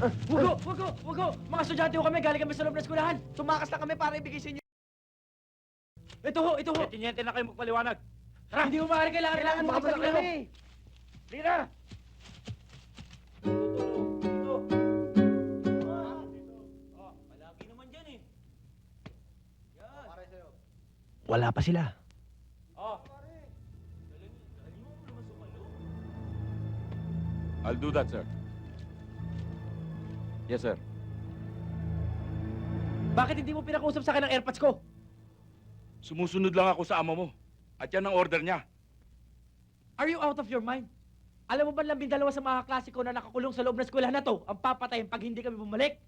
Wag ho, wag ho, wag ho. Mga estudyante ho kami, galing kami sa loob ng eskwelahan. Tumakas na kami para ibigay sa inyo. Ito ho, ito ho. Tiniente na kayo magpaliwanag. Tara, hindi mo maaari kailangan. Kailangan Kailangan makapag makapag kami. Lina! Wala pa sila. I'll do that, sir. Yes, sir. Bakit hindi mo pinakausap sa akin ang airpods ko? Sumusunod lang ako sa ama mo. At yan ang order niya. Are you out of your mind? Alam mo ba labing dalawa sa mga klase ko na nakakulong sa loob ng eskwelahan na to ang papatayin pag hindi kami bumalik?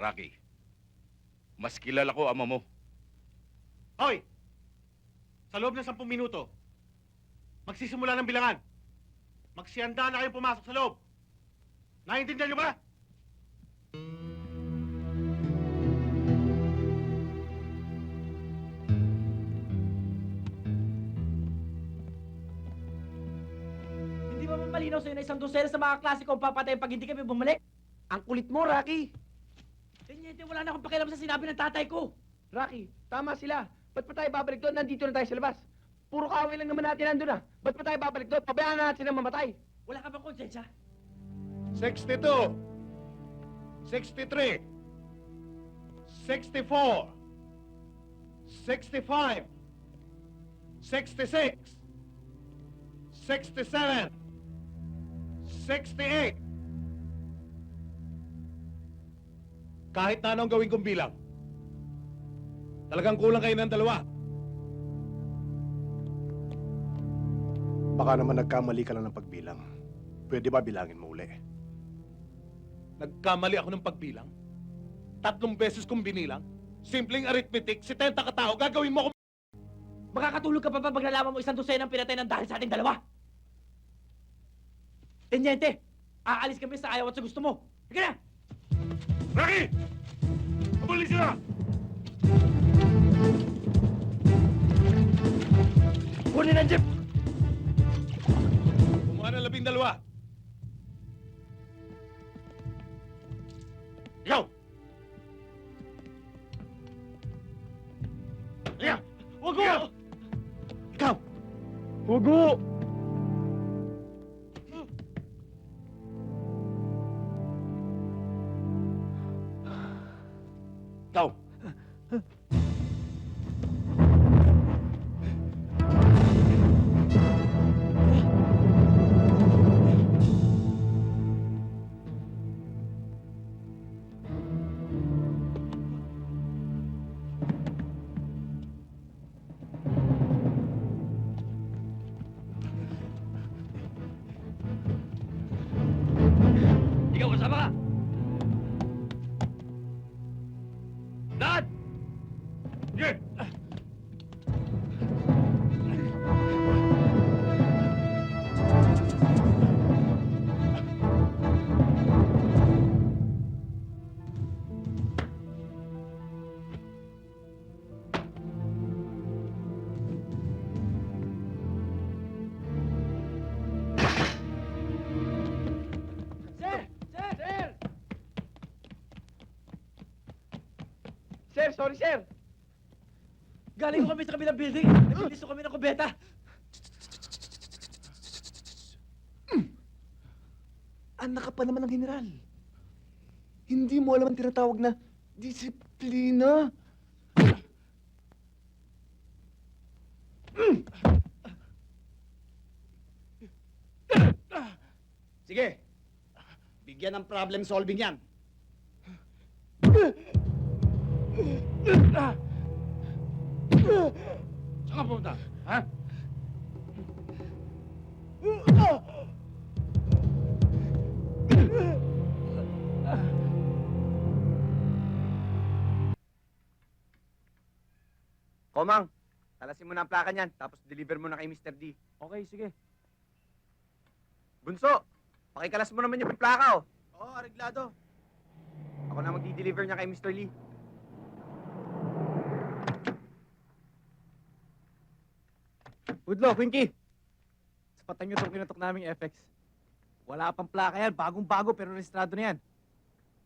Rocky, mas kilala ko ama mo. Hoy! Sa loob ng sampung minuto, magsisimula ng bilangan. Magsihanda na kayong pumasok sa loob. Naiintindihan niyo ba? Ba malinaw sa'yo na isang dosena sa mga klase ko ang papatayin pag hindi kami bumalik? Ang kulit mo, Rocky. Tenyente, wala na akong pakialam sa sinabi ng tatay ko. Rocky, tama sila. Ba't pa tayo babalik doon? Nandito na tayo sa labas. Puro kaaway lang naman natin nandun ah. Ba't pa tayo babalik doon? Pabayaan na natin silang mamatay. Wala ka bang konsensya? 62 63 64 65 66 67 68 Kahit na anong gawin kong bilang, talagang kulang kayo ng dalawa. Baka naman nagkamali ka lang ng pagbilang. Pwede ba bilangin mo uli? Nagkamali ako ng pagbilang. Tatlong beses kong binilang. Simpleng arithmetic, 70 katao, gagawin mo ako Makakatulog ka pa ba pag nalaman mo isang dosena ang pinatay ng dahil sa ating dalawa? Tenyente, aalis kami sa ayaw at sa gusto mo. Sige na! Rocky! Abuli sila! Kunin ang jeep! Kumuha ng labing dalawa. Ikaw! Halika! Wag Halika! mo! Ikaw! Wag mo! Ikaw! Ikaw, kasama ka! Dad! Sir, sorry sir. Galing ko kami sa kabilang building. Naglisto kami ng kubeta. Anak ka pa naman ng general. Hindi mo alam ang tinatawag na disiplina. Sige. Bigyan ng problem solving yan. Saan ka pumunta? Ha? Komang, talasin mo na ang plaka niyan, tapos deliver mo na kay Mr. D. Okay, sige. Bunso, pakikalas mo naman yung plaka oh. Oo, areglado. Ako na magdi-deliver niya kay Mr. Lee. Udlo, Quinky. Sapatan nyo itong kinatok naming FX. Wala pang plaka yan. Bagong-bago pero registrado na yan.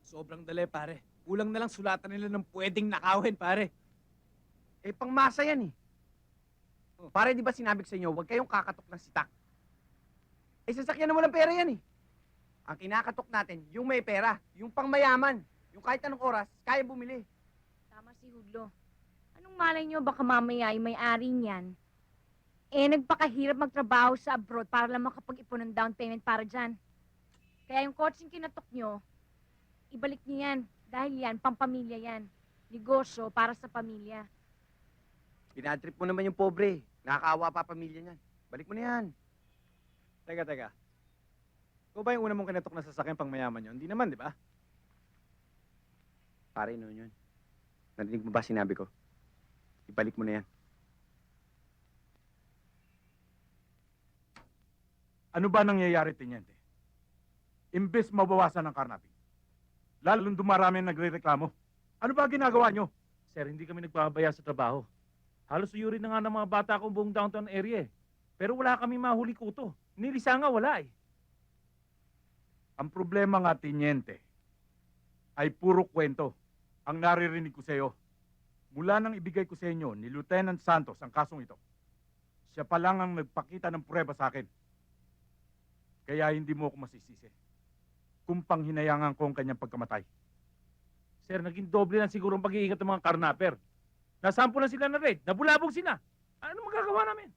Sobrang dali, pare. Kulang na lang sulatan nila ng pwedeng nakawin, pare. Eh, pangmasa yan eh. Pare, di ba sinabi ko sa inyo, huwag kayong kakatok ng sitak. Eh, sasakyan na walang pera yan eh. Ang kinakatok natin, yung may pera, yung pangmayaman, yung kahit anong oras, kaya bumili. Tama si Hudlo. Anong malay nyo baka mamaya ay may-ari niyan? Eh, nagpakahirap magtrabaho sa abroad para lang makapag-ipon ng down payment para dyan. Kaya yung kotseng kinatok nyo, ibalik niyo yan. Dahil yan, pampamilya yan. Negosyo para sa pamilya. Pinadrip mo naman yung pobre. Nakakaawa pa pamilya niyan. Balik mo na yan. Teka, teka. Ikaw ba yung una mong kinatok na sasakyan pang mayaman yun? Hindi naman, di ba? Pare, noon yun. Narinig mo ba sinabi ko? Ibalik mo na yan. Ano ba nangyayari, Tiniente? Imbes mabawasan ang karnaping. Lalong dumarami ang nagre-reklamo. Ano ba ginagawa nyo? Sir, hindi kami nagpapabaya sa trabaho. Halos uyuri na nga ng mga bata kong buong downtown area eh. Pero wala kami mahuli kuto. Nilisa nga wala eh. Ang problema nga, Tiniente, ay puro kwento ang naririnig ko sa iyo. Mula nang ibigay ko sa inyo ni Lieutenant Santos ang kasong ito, siya pa lang ang nagpakita ng prueba sa akin. Kaya hindi mo ako masisisi. Kung panghinayangan ko ang kanyang pagkamatay. Sir, naging doble lang siguro ang pag-iingat ng mga karnaper. Nasampo na sila na red. Nabulabog sila. Ano magagawa namin?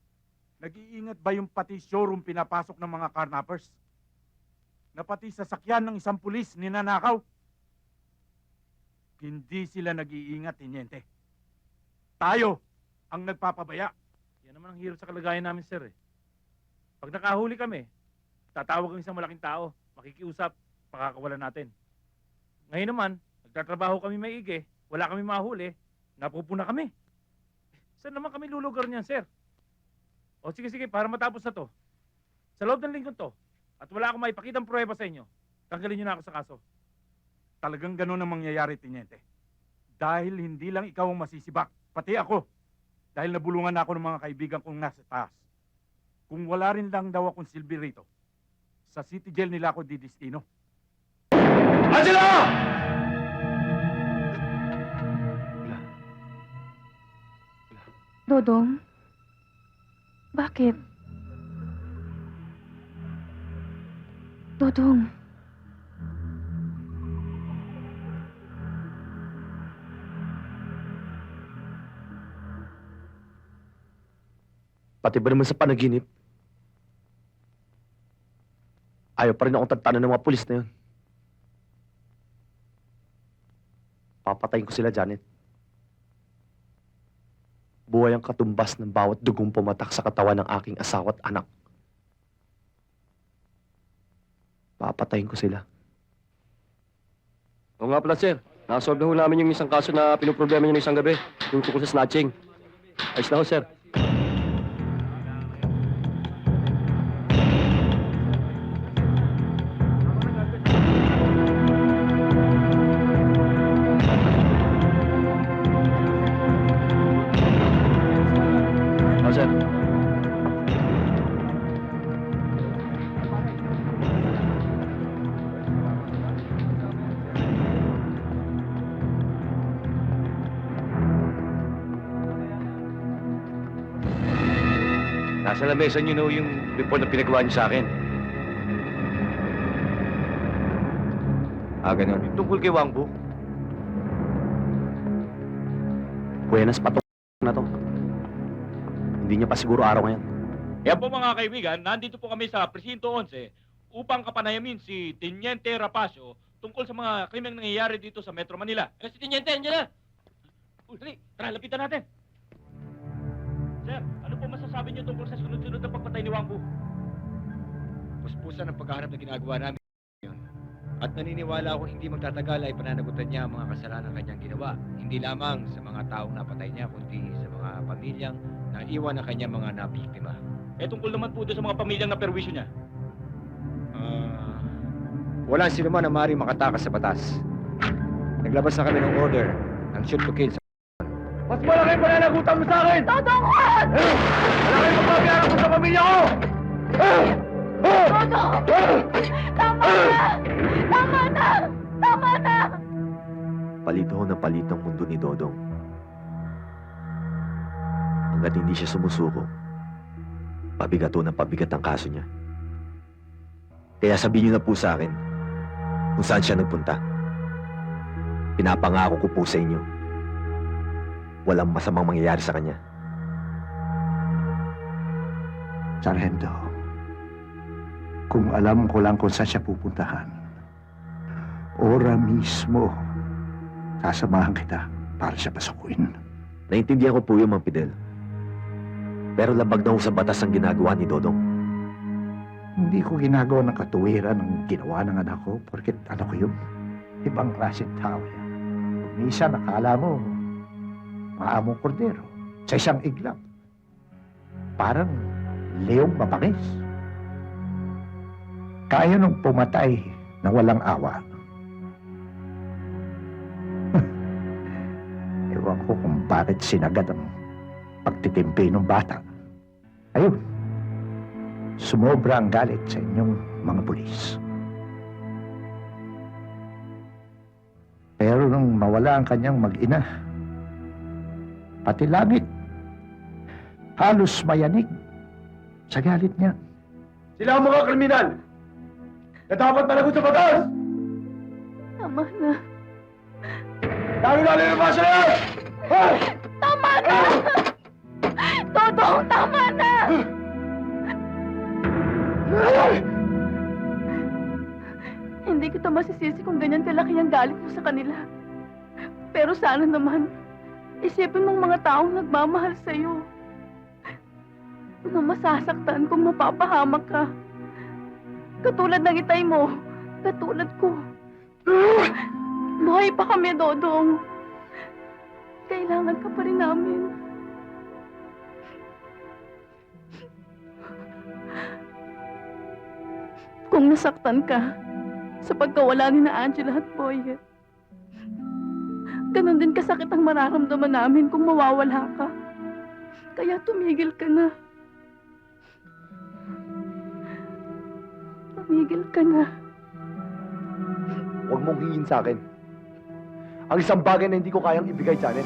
Nag-iingat ba yung pati showroom pinapasok ng mga carnappers? Na pati sasakyan ng isang pulis ninanakaw? Hindi sila nag-iingat, Tiniente. Tayo ang nagpapabaya. Yan naman ang hirap sa kalagayan namin, sir eh. Pag nakahuli kami, tatawag ang isang malaking tao, makikiusap, pakakawalan natin. Ngayon naman, nagtatrabaho kami maigi, wala kami mahuli, napupuna kami. Saan naman kami lulugar niyan, sir? O sige, sige, para matapos na to. Sa loob ng linggo to, at wala akong maipakitang pruweba sa inyo, tanggalin niyo na ako sa kaso. Talagang ganun ang mangyayari, Tiniente. Dahil hindi lang ikaw ang masisibak, pati ako. Dahil nabulungan na ako ng mga kaibigan kong nasa taas. Kung wala rin lang daw akong silbi rito, sa city jail nila ako didistino. Angelo! Dodong? Bakit? Dodong, Pati ba naman sa panaginip? Ayaw pa rin akong tagtanan ng mga pulis na yun. Papatayin ko sila, Janet. Buhay ang katumbas ng bawat dugong pumatak sa katawan ng aking asawa at anak. Papatayin ko sila. Oo nga pala, sir. Nakasolve na ho namin yung isang kaso na pinoproblema niyo ng isang gabi. Yung tungkol sa snatching. Ayos na ho, sir. Nasa lamesa niyo no yung report na pinagawa niyo sa akin. Ah, ganun. Yung tungkol kay Wangbo. Buenas pa na to. Hindi niya pa siguro araw ngayon. Yan po mga kaibigan, nandito po kami sa Presinto 11 upang kapanayamin si Teniente Rapacio tungkol sa mga krimeng nangyayari dito sa Metro Manila. Eh, si Teniente, andyan na! Uy, dali, tara, lapitan natin. Sir, ano po masasabi niyo tungkol sa sunod-sunod na pagpatay ni Wangbu? Puspusan ang paghahanap na ginagawa namin ngayon. At naniniwala akong hindi magtatagal ay pananagutan niya ang mga kasalanan kanyang ginawa. Hindi lamang sa mga taong napatay niya, kundi sa mga pamilyang naiwan ang kanyang mga nabiktima. Eh, tungkol naman po doon sa mga pamilyang na perwisyo niya. Ah, walang sino man na maaaring makatakas sa batas. Naglabas na kami ng order ng shoot to kill sa Mas malaki pa na nagutan mo sa akin! Dodong! Malaki pa pa ko sa pamilya ko! Dodong! Tama na! Tama na! Tama na! Palito ho ng palito ang mundo ni Dodong. Hanggat hindi siya sumusuko, pabigat ho ng pabigat ang kaso niya. Kaya sabihin niyo na po sa akin kung saan siya nagpunta. Pinapangako ko po sa inyo, walang masamang mangyayari sa kanya. Sargento, kung alam ko lang kung saan siya pupuntahan, ora mismo, sasamahan kita para siya pasukuin. Naintindihan ko po yung Mang Fidel. Pero labag na ho sa batas ang ginagawa ni Dodong. Hindi ko ginagawa ng katuwiran ang ginawa ng anak ko porket ano ko yun, ibang klaseng tao yan. Minsan nakala mo, maamong kordero sa isang iglap. Parang leong mabangis. Kaya nung pumatay na walang awa. Ewan ko kung bakit sinagad ang pagtitimpi ng bata. Ayun, sumobra ang galit sa inyong mga pulis. Pero nung mawala ang kanyang mag-ina, pati langit, halos mayanig sa galit niya. Sila ang mga kriminal na dapat managot sa batas! Tama na. Lalo na lumabas na yan! Tama na! Dodong, tama na! Hindi kita masisisi kung ganyan kalaki ang galit mo sa kanila. Pero sana naman, isipin mong mga taong nagmamahal sa'yo. Na masasaktan kung mapapahamak ka. Katulad ng itay mo, katulad ko. Buhay pa kami, Dodong. Kailangan ka pa rin namin. Kung nasaktan ka sa pagkawala ni na Angela at Boyet, ganon din kasakit ang mararamdaman namin kung mawawala ka. Kaya tumigil ka na. Tumigil ka na. Huwag mong hingin sa akin. Ang isang bagay na hindi ko kayang ibigay, Janet.